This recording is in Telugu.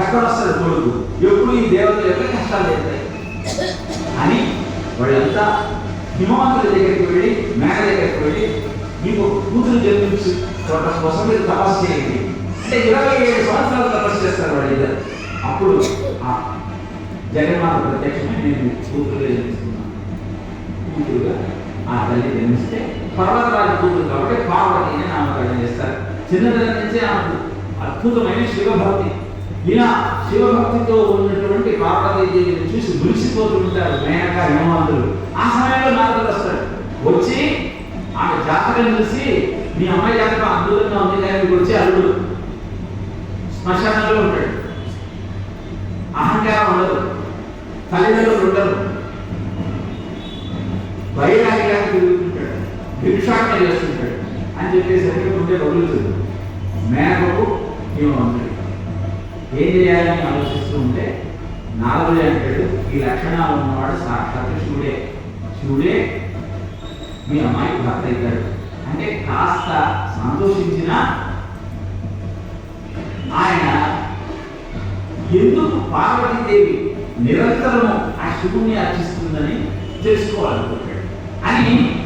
ఎక్కడ వస్తుంది కొడుకు? ఎప్పుడు ఈ దేవతలు ఎక్కడ కష్టాలు చేస్తాయి? అని వాళ్ళంతా హిమవంతుల దగ్గరికి వెళ్ళి మేక దగ్గరికి వెళ్ళి మీకు కూతురు జన్మించి చోట కోసం మీరు తపస్సు చేయండి. అంటే ఇరవై ఏడు సంవత్సరాలు తపస్సు చేస్తారు వాళ్ళిద్దరు. అప్పుడు ఆ జగన్మాత ప్రత్యక్షమే నేను కూతురుగా జన్మిస్తున్నాను. కూతురుగా ఆ తల్లి జన్మిస్తే పర్వతరాజు కూతురు కాబట్టి పార్వతి అని నామకరణం చేస్తారు. చిన్నతనం నుంచే ఆమెకు అద్భుతమైన శివభక్తి. ఇలా శివభక్తితో ఉన్నటువంటి పార్వతీదేవిని చూసి మురిసిపోతుంటారు మేనక హేమంతులు ఆ సమయంలో నారదుడు వస్తాడు. వచ్చి ఆమె జాతకం చూసి మీ అమ్మాయి జాతకం అద్భుతంగా ఉంది కానీ వచ్చి అల్లుడు శ్మశానంలో ఉంటాడు. అహంకారం ఉండదు. తల్లిదండ్రులు ఉండరు. వైరాగ్యాన్ని తిరుగుతుంటాడు భిక్షాటన చేస్తుంటాడు. అని చెప్పేసరికి ఉండే వదులుతుంది. మేనకు ఏమంటాడు ఏం చేయాలని ఆలోచిస్తూ ఉంటే నారదుడే అంటాడు ఈ లక్షణాలు ఉన్నవాడు సాక్షాత్ శివుడే. శివుడే మీ అమ్మాయికి భర్త అవుతాడు. అంటే కాస్త సంతోషించిన ఆయన ఎందుకు పార్వతీదేవి నిరంతరము ఆ శివుణ్ణి అర్చిస్తుందని తెలుసుకోవాలనుకుంటాడు. అని